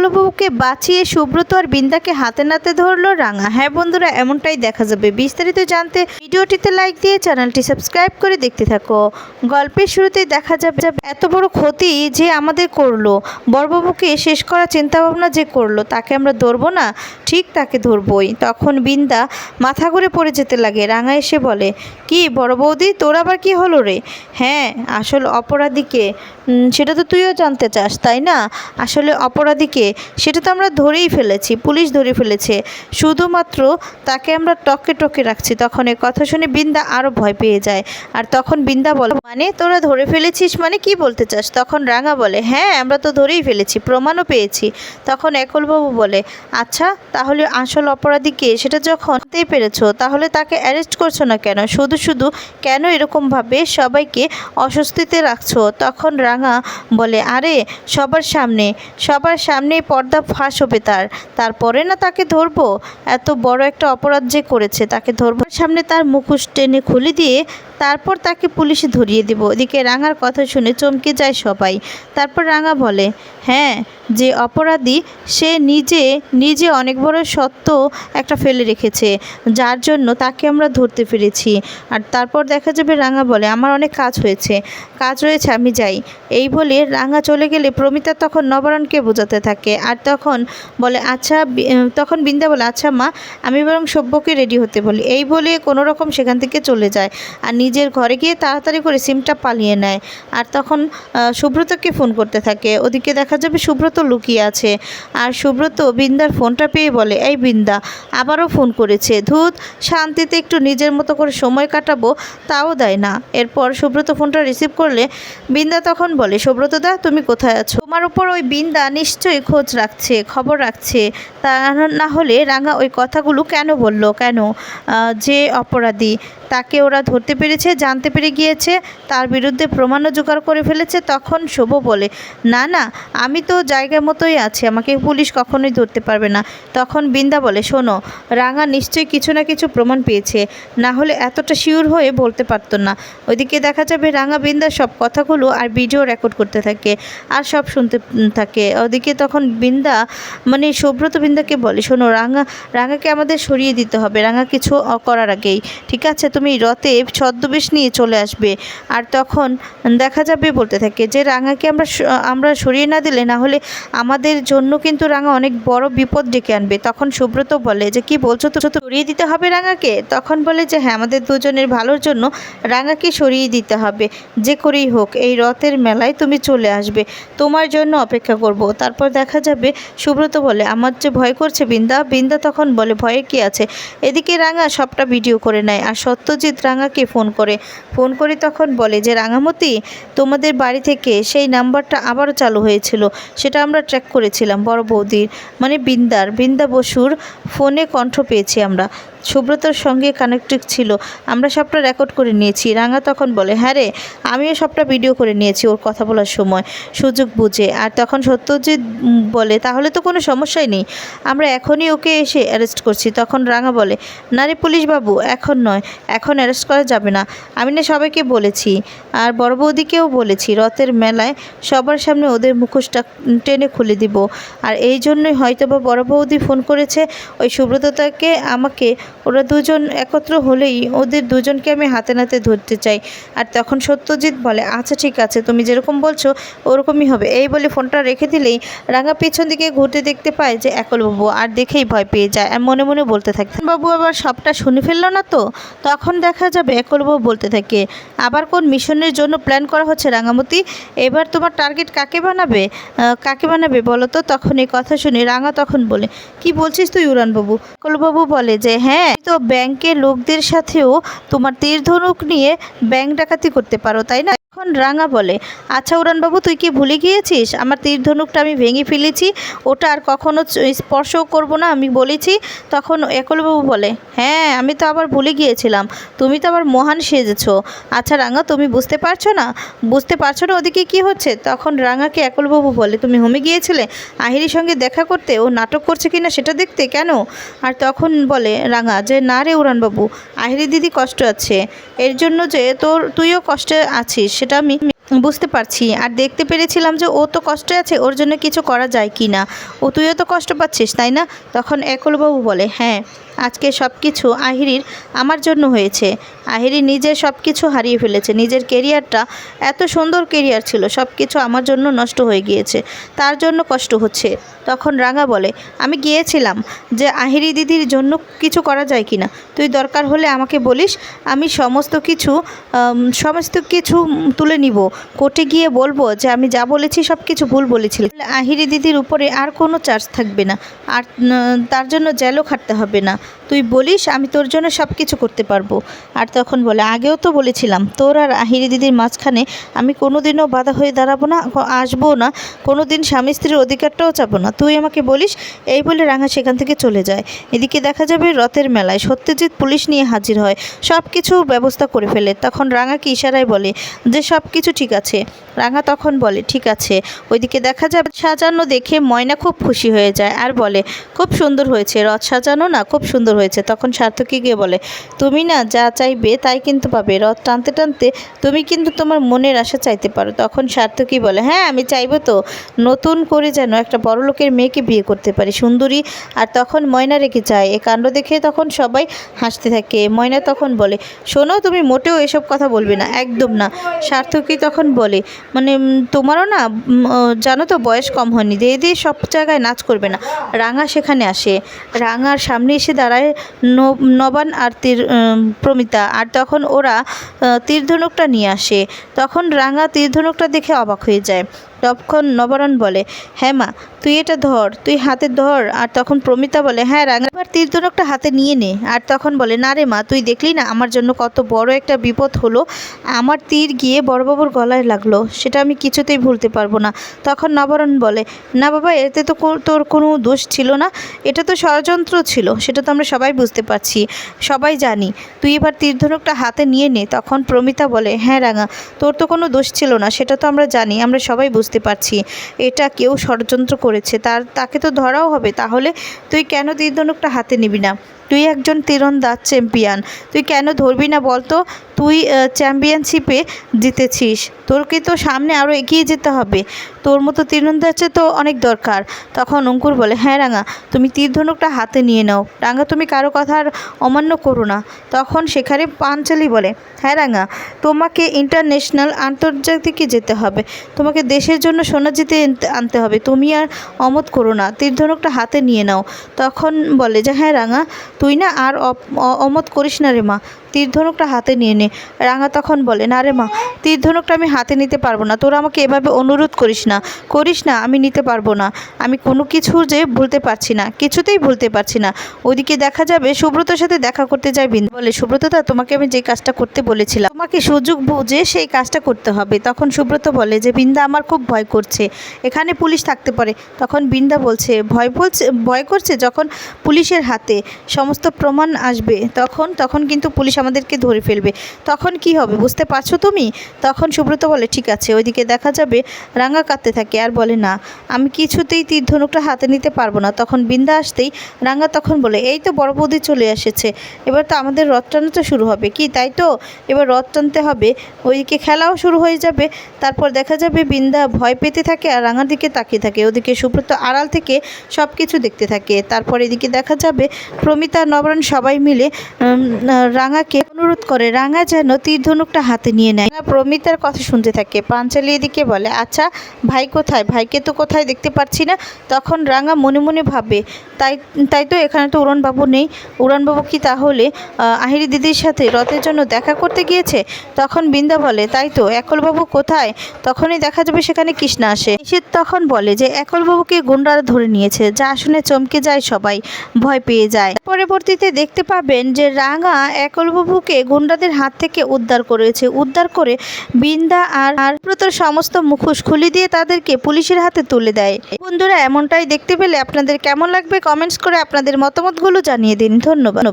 একলবাবুকে বাঁচিয়ে সুব্রত আর বিন্দাকে হাতে নাতে ধরলো রাঙা। হ্যাঁ বন্ধুরা, এমনটাই দেখা যাবে। বিস্তারিত জানতে ভিডিওটিতে লাইক দিয়ে চ্যানেলটি সাবস্ক্রাইব করে দেখতে থাকো। গল্পের শুরুতেই দেখা যাবে এত বড় ক্ষতি যে আমাদের করল। বড়বাবুকে শেষ করার চিন্তাভাবনা যে করল, তাকে আমরা ধরবো না? ঠিক তাকে ধরবই। তখন বিন্দা মাথা ঘুরে পড়ে যেতে লাগে। রাঙা এসে বলে, কি বড় বৌদি, তোর আবার কি হলো রে? হ্যাঁ আসল অপরাধীকে সেটা তো তুইও জানতে চাস, তাই না? আসলে অপরাধীকে, সেটা তো আমরা ধরেই ফেলেছি, পুলিশ ধরে ফেলেছে। শুধুমাত্র তাকে আমরা টকে টকে রাখছি, তখন এ কথা শুনে বিন্দা আরও ভয় পেয়ে যায়। আর তখন বিন্দা বলে মানে তোরা ধরে ফেলেছিস মানে কি বলতে চাস? তখন রাঙা বলে হ্যাঁ আমরা তো ধরেই ফেলেছি, প্রমাণও পেয়েছি। তখন একলবাবু বলে আচ্ছা তাহলে আসল অপরাধীকে সেটা যখন হতেই পেরেছ, তাহলে তাকে অ্যারেস্ট করছ না কেন? শুধু শুধু কেন এরকমভাবে সবাইকে অস্বস্তিতে রাখছো? তখন রাঙা বলে, আরে, সবার সামনে সবার সামনে পর্দা ফাঁস হবে তার, তারপরে না তাকে ধরবো? এত বড় একটা অপরাধ যে করেছে, তাকে ধরবো? সামনে তার মুখোশ টেনে খুলে দিয়ে তারপর তাকে পুলিশে ধরিয়ে দিব। ওদিকে রাঙার কথা শুনে চমকে যায় সবাই। তারপর রাঙা বলে হ্যাঁ যে অপরাধী, সে নিজে নিজে অনেক বড় সত্য একটা ফেলে রেখেছে। যার জন্য তাকে আমরা ধরতে পেরেছি। আর তারপর দেখা যাবে রাঙা বলে, আমার অনেক কাজ হয়েছে। কাজ রয়েছে, আমি যাই। এই বলে রাঙা চলে গেলে প্রমিতা তখন নবরণকে বোঝাতে থাকে। আর তখন বলে আচ্ছা তখন বিন্দা বলে আচ্ছা মা, আমি বরং সভ্যকে রেডি হতে বলি। এই বলে কোনো রকম সেখান থেকে চলে যায়। আর নিজের ঘরে গিয়ে তাড়াতাড়ি করে সিমটা পালিয়ে নেয়। আর তখন সুব্রতকে ফোন করতে থাকে। ওদিকে দেখা যাবে সুব্রত লুকিয়ে আছে। আর সুব্রত বিন্দার ফোনটা পেয়ে বলে, এই বিন্দা, আবারও ফোন করেছে। ধুত, শান্তিতে একটু নিজের মতো করে সময় কাটাবো, তাও দেয় না। এরপর সুব্রত ফোনটা রিসিভ করলে বিন্দা তখন বলে, সুব্রত দা, তুমি কোথায় আছো? তোমার উপর ওই বিন্দা নিশ্চয়ই খোঁজ রাখছে, খবর রাখছে। তা না হলে রাঙা ওই কথাগুলো কেন বলল? কেন? যে অপরাধী, তাকে ওরা ধরতে পেরেছে, জানতে পেরে গিয়েছে, তার বিরুদ্ধে প্রমাণও জোগাড় করে ফেলেছে। তখন শোভ বলে, না না, আমি তো জায়গা মতোই আছে, আমাকে পুলিশ কখনোই ধরতে পারবে না। তখন বিন্দা বলে, শোনো, রাঙা নিশ্চয়ই কিছু না কিছু প্রমাণ পেয়েছে। না হলে এতটা শিওর হয়ে বলতে পারতো না। ওইদিকে দেখা যাবে রাঙা বিন্দার সব কথাগুলো আর ভিডিও রেকর্ড করতে থাকে আর সব শুনতে থাকে। ওদিকে তখন বিন্দা মানে সুব্রত বিন্দাকে বলে, শোনো, রাঙা, রাঙাকে আমাদের সরিয়ে দিতে হবে। রাঙা কিছু করার আগেই। ঠিক আছে, তুমি রথে ছদ্মবেশ নিয়ে চলে আসবে। আর তখন দেখা যাবে বলতে থাকে যে, রাঙাকে আমরা আমরা সরিয়ে না দিলে না হলে আমাদের জন্য কিন্তু রাঙা অনেক বড় বিপদ ডেকে আনবে। তখন সুব্রত বলে যে, কি বলছো তো সরিয়ে দিতে হবে রাঙাকে? তখন বলে যে হ্যাঁ আমাদের দুজনের ভালোর জন্য রাঙাকে সরিয়ে দিতে হবে। যে করেই হোক, এই রথের মেলায় তুমি চলে আসবে। তোমার জন্য অপেক্ষা করব। তারপর দেখা যাবে সুব্রত বলে, আমার যে ভয় করছে বিন্দা বিন্দা তখন বলে ভয়ের কি আছে? এদিকে রাঙা সবটা ভিডিও করে নেয় আর সত্যজিৎ রাঙাকে ফোন করে। ফোন করে তখন বলে যে, রাঙামতি, তোমাদের বাড়ি থেকে সেই নাম্বারটা আবারও চালু হয়েছিল। সেটা আমরা ট্র্যাক করেছিলাম বড় বৌদির মানে বৃন্দার বিন্দা বসুর ফোনে কণ্ঠ পেয়েছি আমরা। সুব্রতর সঙ্গে কানেক্টেড ছিল। আমরা সবটা রেকর্ড করে নিয়েছি। রাঙা তখন বলে হ্যাঁ রে, আমিও সবটা ভিডিও করে নিয়েছি ওর কথা বলার সময়। সুযোগ বুঝে। আর তখন সত্যজিৎ বলে, তাহলে তো কোনো সমস্যাই নেই। আমরা এখনই ওকে এসে অ্যারেস্ট করছি। তখন রাঙা বলে, না রে পুলিশ বাবু, এখন নয়। এখন অ্যারেস্ট করা যাবে না। আমি না সবাইকে বলেছি। আর বড় বৌদিকেও বলেছি, রথের মেলায় সবার সামনে ওদের মুখোশটা টেনে খুলে দিব। আর এই জন্যই হয়তো বা বড় বৌদি ফোন করেছে। ওই সুব্রততাকে আমাকে ওরা দুজন একত্র হলেই ওদের দুজনকে আমি হাতে নাতে ধরতে চাই। আর তখন সত্যজিৎ বলে আচ্ছা ঠিক আছে, তুমি যেরকম বলছো, ওরকমই হবে। এই বলে ফোনটা রেখে দিলেই রাঙা পেছন দিকে ঘুরতে দেখতে পায় যে একলবাবু আর দেখেই ভয় পেয়ে যায় আর মনে মনে বলতে থাকে, বাবু আবার সবটা শুনে ফেলল না তো? তখন দেখা যাবে একলবাবু বলতে থাকে, আবার কোন মিশনের জন্য প্ল্যান করা হচ্ছে রাঙামতি? এবার তোমার টার্গেট কাকে বানাবে? কাকে বানাবে বলো তো? তখন এই কথা শুনে রাঙা তখন বলে, কি বলছিস তুই উড়ানবাবু কলবাবু বলে যে হ্যাঁ তুমি তো ব্যাংকের লোকদের সাথেও তোমার তীর ধনুক নিয়ে ব্যাংক ডাকাতি করতে পারো, তাই না? এখন রাঙা বলে আচ্ছা উড়ানবাবু, তুই কি ভুলে গিয়েছিস? আমার তীর ধনুকটা আমি ভেঙে ফেলেছি, ওটা আর কখনো স্পর্শও করব না। আমি বলেছি, তখন একলবাবু বলে হ্যাঁ আমি তো আবার ভুলে গিয়েছিলাম। তুমি তো আবার মহান সেজেছো। আচ্ছা রাঙা, তুমি বুঝতে পারছ না? বুঝতে পারছ না, ওদিকে কি হচ্ছে? তখন রাঙাকে একলবাবু বলে, তুমি হোমে গিয়েছিলে? আহিরির সঙ্গে দেখা করতে? ও নাটক করছে কিনা সেটা দেখতে? কেন? আর তখন বলে, রাঙা, যে, না রে উড়ানবাবু আহিরি দিদি কষ্ট আছে। এর জন্য যে, তোর, তুইও কষ্টে আছিস। সেটা আমি বুঝতে পারছি। আর দেখতে পেরেছিলাম যে ও তো কষ্টে আছে, ওর জন্য কিছু করা যায় কি না। ও, তুইও তো কষ্ট পাচ্ছিস, তাই না? তখন একলবাবু বলে হ্যাঁ আজকে সব কিছু আহিরির আমার জন্য হয়েছে। আহিরি নিজে সব কিছু হারিয়ে ফেলেছে। নিজের কেরিয়ারটা, এত সুন্দর কেরিয়ার ছিল সব কিছু আমার জন্য নষ্ট হয়ে গিয়েছে। তার জন্য কষ্ট হচ্ছে। তখন রাঙা বলে, আমি গিয়েছিলাম যে আহিরি দিদির জন্য কিছু করা যায় কি না। তুই দরকার হলে আমাকে বলিস, আমি সমস্ত কিছু সমস্ত কিছু তুলে নিব। কোর্টে গিয়ে বলব যে আমি যা বলেছি সব কিছু ভুল বলেছিলাম আহিরি দিদির উপরে আর কোনো চার্জ থাকবে না। আর তার জন্য জেলও খাটতে হবে না। তুই বলিস, আমি তোর জন্য সব কিছু করতে পারব। আর তখন বলে, আগেও তো বলেছিলাম, তোর আর আহিরি দিদির মাঝখানে আমি কোনোদিনও বাধা হয়ে দাঁড়াবো না আসব না। কোনো দিন স্বামী স্ত্রীর অধিকারটাও চাবো না। তুই আমাকে বলিস, এই বলে রাঙা সেখান থেকে চলে যায়। এদিকে দেখা যাবে রথের মেলায় সত্যজিৎ পুলিশ নিয়ে হাজির হয়। সব কিছু ব্যবস্থা করে ফেলে। তখন রাঙাকে ইশারায় বলে যে সব কিছু ঠিক আছে। রাঙা তখন বলে, ঠিক আছে। ওইদিকে দেখা যাবে সাজানো দেখে ময়না খুব খুশি হয়ে যায় আর বলে, খুব সুন্দর হয়েছে, রথ সাজানো না? খুব সুন্দর হয়েছে। তখন সার্থকী গিয়ে বলে, তুমি না যা চাইবে তাই কিন্তু পাবে। রথ টানতে টানতে তুমি কিন্তু তোমার মনের আশা চাইতে পারো। তখন সার্থকী বলে হ্যাঁ আমি চাইব তো। নতুন করে যেন একটা বড় লোকের মেয়েকে বিয়ে করতে পারি, সুন্দরী। আর তখন ময়না রেখে যায়। এ কাণ্ড দেখে তখন সবাই হাসতে থাকে। ময়না তখন বলে, শোনো, তুমি মোটেও এসব কথা বলবে না। একদম না। সার্থকী তখন বলে মানে তোমারও না জানো তো বয়স কম হয়নি, দিয়ে দিয়ে সব জায়গায় নাচ করবে না। রাঙা সেখানে আসে, রাঙার সামনে এসে দাঁড়ায় নবান আর তীর প্রমিতা, আর তখন ওরা তীরধনুকটা নিয়ে আসে। তখন রাঙা তীরধনুকটা দেখে অবাক হয়ে যায়। তখন নবরণ বলে হ্যাঁ মা, তুই এটা ধর, তুই হাতে ধর। আর তখন প্রমিতা বলে হ্যাঁ রাঙা এবার তীরধনুকটা হাতে নিয়ে নে। আর তখন বলে, না রে মা, তুই দেখলি না আমার জন্য কত বড় একটা বিপদ হলো? আমার তীর গিয়ে বড়বাবুর গলায় লাগল, সেটা আমি কিছুতেই ভুলতে পারব না। তখন নবরণ বলে, না বাবা, এতে তো তোর কোনো দোষ ছিল না। এটা তো ষড়যন্ত্র ছিল, সেটা তো আমরা সবাই বুঝতে পারছি, সবাই জানি। তুই এবার তীরধনুকটা হাতে নিয়ে নে। তখন প্রমিতা বলে হ্যাঁ রাঙা, তোর তো কোনো দোষ ছিল না, সেটা তো আমরা জানি, আমরা সবাই বুঝতে পারছি। এটা কেউ ষড়যন্ত্র করেছে। তার, তাকে তো ধরাও হবে। তাহলে তুই কেন তীরধনুকটা হাতে নিবি না? তুই একজন তীরন্দাজ চ্যাম্পিয়ন তুই কেন ধরবি না বলতো? তুই চ্যাম্পিয়নশিপে জিতেছিস। তোরকে তো সামনে আরও এগিয়ে যেতে হবে? তোর মতো তীরন্দাজের তো অনেক দরকার। তখন অঙ্কুর বলে হ্যাঁ রাঙা, তুমি তীর ধনুকটা হাতে নিয়ে নাও। রাঙা, তুমি কারও কথা আর অমান্য করো না। তখন সেখানে পাঞ্চালি বলে হ্যাঁ রাঙা, তোমাকে ইন্টারন্যাশনাল আন্তর্জাতিকে যেতে হবে। তোমাকে দেশের জন্য সোনা জিতে আনতে- হবে। তুমি আর অমত করো না। তীর ধনুকটা হাতে নিয়ে নাও। তখন বলে যে হ্যাঁ রাঙা তুই না আর অমত করিস না রে মা। তীর ধনুকটা হাতে নিয়ে নে। রাঙা তখন বলে, না রে মা তীর ধনুকটা আমি হাতে নিতে পারব না। তোরা আমাকে এভাবে অনুরোধ করিস না। করিস না, আমি নিতে পারব না। আমি কোনো কিছু যে ভুলতে পারছি না, কিছুতেই ভুলতে পারছি না। ওদিকে দেখা যাবে সুব্রতর সাথে দেখা করতে যায় বিন্দু বলে সুব্রতদা তোমাকে আমি যে কাজটা করতে বলেছিলাম, তোমাকে সুযোগ বুঝে সেই কাজটা করতে হবে। তখন সুব্রত বলে যে, বিন্দা আমার খুব ভয় করছে। এখানে পুলিশ থাকতে পারে। তখন বিন্দা বলছে, ভয় বলছে, ভয় করছে যখন পুলিশের হাতে। সমস্ত প্রমাণ আসবে, তখন তখন কিন্তু পুলিশ আমাদেরকে ধরে ফেলবে। তখন কি হবে বুঝতে পারছ তুমি? তখন সুব্রত বলে, ঠিক আছে, ওইদিকে দেখা যাবে, রাঙা কাঁদতে থাকে, আর বলে, না, আমি কিছুতেই তীর ধনুকটা হাতে নিতে পারব না। তখন বিন্দা আসতেই রাঙা তখন বলে, এই তো বড় বৌদি চলে এসেছে, এবার তো আমাদের রথ টানা তো শুরু হবে। কি, তাই তো? এবার রথ টানতে হবে, ওইদিকে খেলাও শুরু হয়ে যাবে। তারপর দেখা যাবে বিন্দা ভয় পেতে থাকে আর রাঙার দিকে তাকিয়ে থাকে। ওদিকে সুব্রত আড়াল থেকে সব কিছু দেখতে থাকে। তারপর এদিকে দেখা যাবে প্রমিতা নবরণ সবাই মিলে রাঙাকে অনুরোধ করে রাঙা যেন তীর ধনুকটা হাতে নিয়ে নেয়। রাঙা প্রমিতার কথা শুনতে থাকে। পাঞ্চালি এদিকে বলে আচ্ছা ভাই কোথায়? ভাইকে তো কোথায় দেখতে পাচ্ছি না। তখন রাঙা মনে মনে ভাবে, তাই তাই তো এখানে তো উড়নবাবু নেই। উড়নবাবু কি তাহলে আহিরি দিদির সাথে রথের জন্য দেখা করতে গিয়েছে? তখন বৃন্দা বলে, তাই তো, একলবাবু কোথায়? তখনই দেখা যাবে সেখানে কৃষ্ণা আসে। সে তখন বলে যে, একলবাবুকে গুন্ডারা ধরে নিয়েছে। যা শুনে চমকে যায় সবাই, ভয় পেয়ে যায়। পরবর্তীতে দেখতে পাবেন যে রাঙা একলবুকে গুন্ডাদের হাত থেকে উদ্ধার করেছে। উদ্ধার করে বিন্দা আর আর প্রতর সমস্ত মুখোশ খুলে দিয়ে তাদেরকে পুলিশের হাতে তুলে দেয়। বন্ধুরা, এমনটাই দেখতে পেলে আপনাদের কেমন লাগবে? কমেন্টস করে আপনাদের মতামতগুলো জানিয়ে দিন। ধন্যবাদ।